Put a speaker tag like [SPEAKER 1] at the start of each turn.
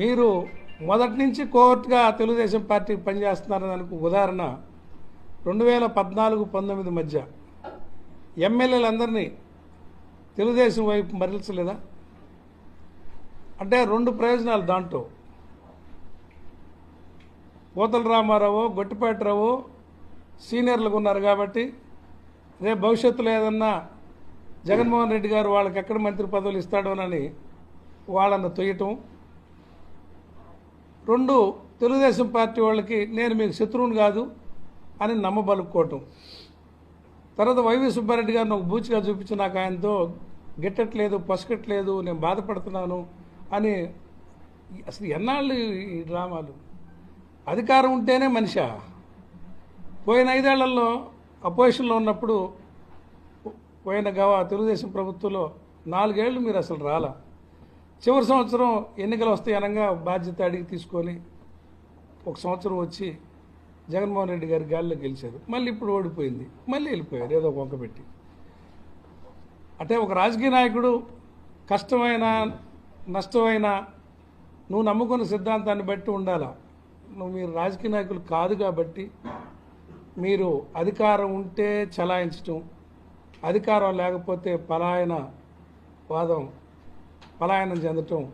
[SPEAKER 1] మీరు మొదటి నుంచి కోర్టుగా తెలుగుదేశం పార్టీకి పనిచేస్తున్నారని దానికి ఉదాహరణ రెండు వేల పద్నాలుగు పంతొమ్మిది మధ్య ఎమ్మెల్యేలందరినీ తెలుగుదేశం వైపు మరల్చలేదా? అంటే రెండు ప్రయోజనాలు దాంట్లో. పోతల రామారావు గొట్టిపాటిరావు సీనియర్లుగా ఉన్నారు కాబట్టి రేపు భవిష్యత్తులో ఏదన్నా జగన్మోహన్ రెడ్డి గారు వాళ్ళకి ఎక్కడ మంత్రి పదవులు ఇస్తాడోనని వాళ్ళని తొయ్యటం. రెండు తెలుగుదేశం పార్టీ వాళ్ళకి నేను మీకు శత్రువుని కాదు అని నమ్మబలుక్కోవటం. తర్వాత వైవి సుబ్బారెడ్డి గారిని ఒక బూచిగా చూపించి నాకు ఆయనతో గిట్టట్లేదు పసకట్లేదు నేను బాధపడుతున్నాను అని అసలు ఎన్నాళ్ళు ఈ డ్రామాలు? అధికారం ఉంటేనే మనిషా. పోయిన ఐదేళ్ళలో అపోజిషన్లో ఉన్నప్పుడు పోయిన గవా తెలుగుదేశం ప్రభుత్వంలో నాలుగేళ్ళు మీరు అసలు రాలా? చివరి సంవత్సరం ఎన్నికలు వస్తాయి అనగా బాధ్యత అడిగి తీసుకొని ఒక సంవత్సరం వచ్చి జగన్మోహన్ రెడ్డి గారి గాలిలో గెలిచారు. మళ్ళీ ఇప్పుడు ఓడిపోయింది. మళ్ళీ వెళ్ళిపోయారు. ఏదో ఒక వంక పెట్టి. అంటే ఒక రాజకీయ నాయకుడు కష్టమైన నష్టమైన నువ్వు నమ్ముకున్న సిద్ధాంతాన్ని బట్టి ఉండాలా? నువ్వు మీరు రాజకీయ నాయకులు కాదు కాబట్టి మీరు అధికారం ఉంటే చలాయించటం అధికారం లేకపోతే పలాయన వాదం పలాయనం చెందటం